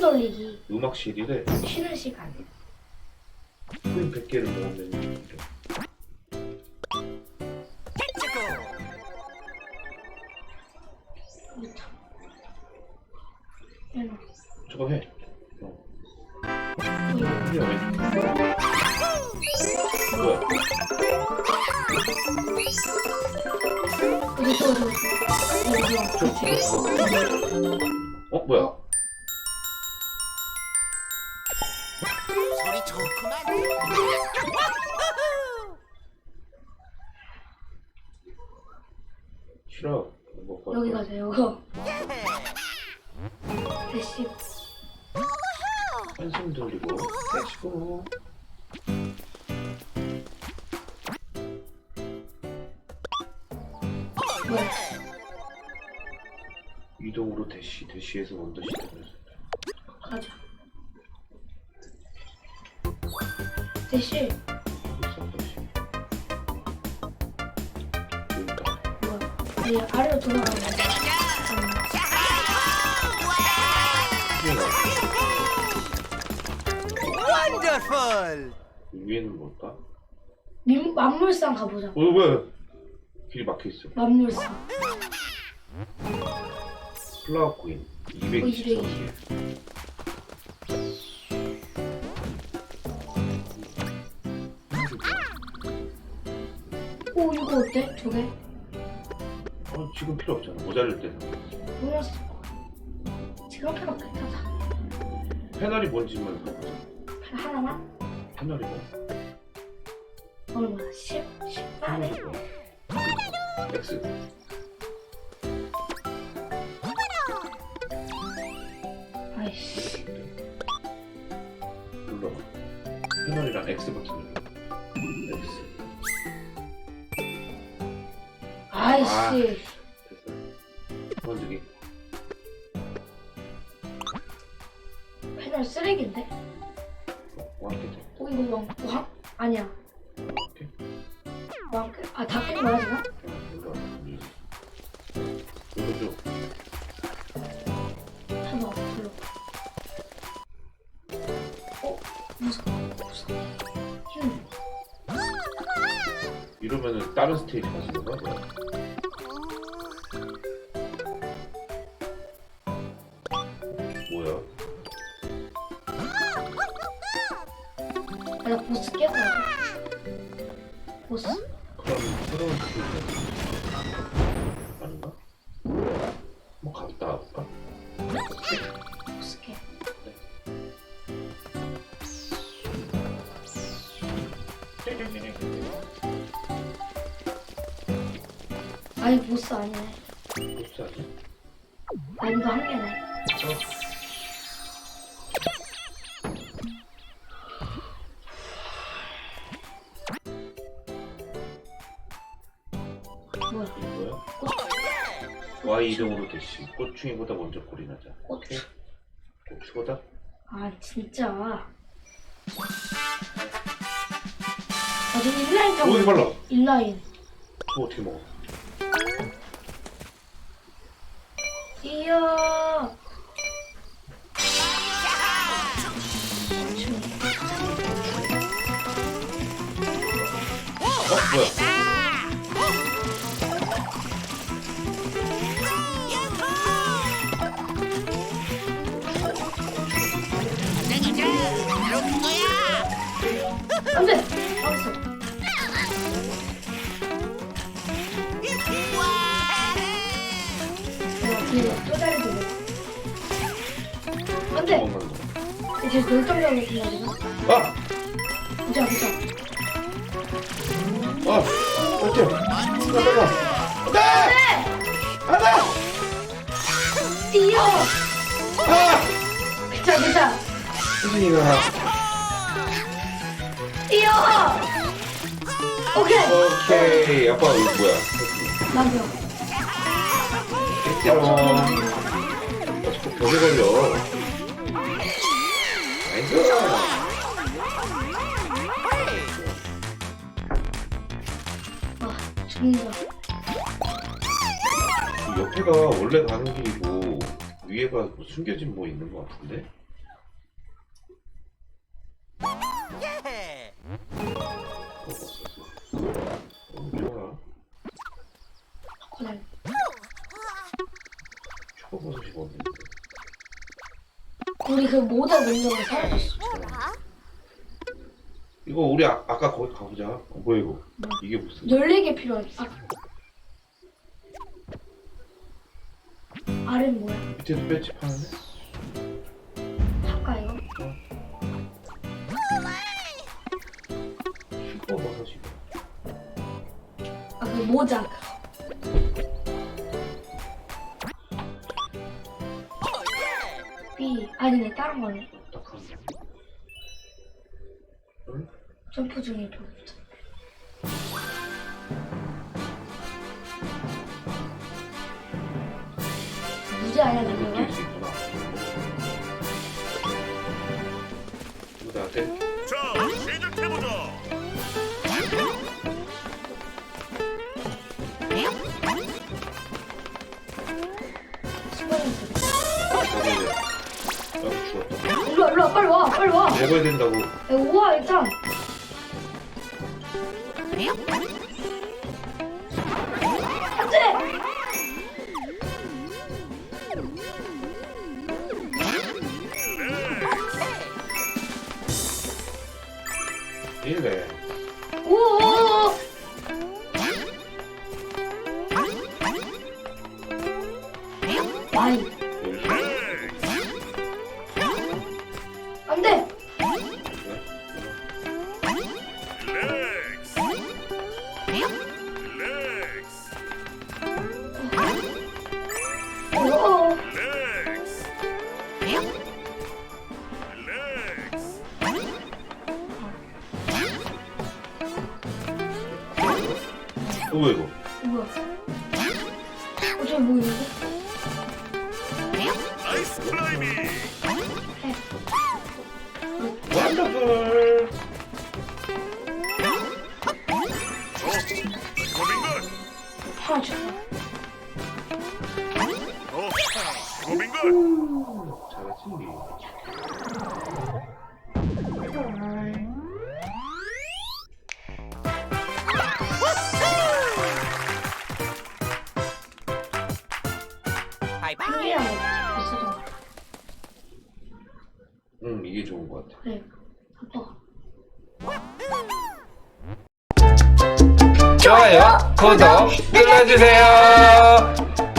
돌리기 음악실이래. 쉬는 시간 코인 100개를 모으면. 응. 저거 해. 어. 이거. 이게 왜? 뭐야? 우리 또 이거 이거 어 뭐야? 소리 좋구만. 싫어. 뭐 봐. 여기 가세요 대시 한숨 돌리고 빼시고. 뭐야 이동으로 대시 대시에서 원더 시작을 해서. 가자 대신 뭐, 예, 음. Wonderful! 위에는 뭘까? 민 만물상 가보자. 어, 왜? 길이 막혀있어. 만물상. 플라워 코인. 220. 어, 갖고 올게 조개 어, 지금 필요 없잖아. 모자랄 때. 몰랐어 지금 필요 없겠다 패널이 뭔지만 물어보자. 단 하나만? 패널이 뭐? 얼마? 10? 10만에? 뭐? 아이씨 눌러. 패널이랑 X 버튼 눌러. 아이씨 됐어. 건드기. 패널 쓰레기인데? 돼. 어 이거 왕, 왕? 아니야 오케이. 왕, 아 어, 눌러. 눌러줘. 한번 불러 어? 무서워 무서워 힘 이러면은 다른 스테이지 가시는 거야? 뭐야? 나 보스 깨고 보스 아닌가? 뭐 갔다 왔까? 보스 깨 아니 보스 아니네 그렇지 않아? 난이도 한 개네 뭐 Y 이동으로 대시 꽃충이보다 먼저 꼴이 나자 고추 고추보다? 아 진짜 나중에 인라인 오 이거 발라 인라인 저거 어떻게 먹어? 이야 어? 뭐야? 안돼 알았어 안돼 이제 결정적으로 해야 되나? 아! 보자 보자 아! 어째? 잠깐만 안돼! 안돼! 뛰어 아! 그자 그자 수진이가 뛰어 오케이. 오케이. 아빠 이거 뭐야? 남겨 깨띠롱 아, 자꾸 벽에 걸려? 나이스 아 죽는다. 이 옆에가 원래 가는 길이고 위에가 뭐 숨겨진 뭐 있는 것 같은데? 그래. 초코버섯이 먹는데. 우리 그 모자 능력이 사라졌어. 이거 우리 아, 아까 거기 가보자. 어, 뭐야 이거? 뭐? 이게 무슨? 14개 필요하지. 아. 아래는 뭐야? 밑에도 배치 파는데? 할까 이거? 초코버섯이. 아그 모자. 아니네 다른 거네. 딱한 거. 응? 점프 중에 배우자. 무지 아니야 능력 일로 와, 빨리 와, 빨리 와. 먹어야 된다고. 야, 우와 일단. 안돼. 이래. 오. 아이, 뭐야 이거? 뭐야? 어, 저기 뭐 있는데? 나이스 클라이밍. 하나 줘. 어, 고민걸. 잘했지. 비슷한 거. 응, 이게 좋은 것 같아. 그래. 아빠. 좋아요, 구독 눌러주세요.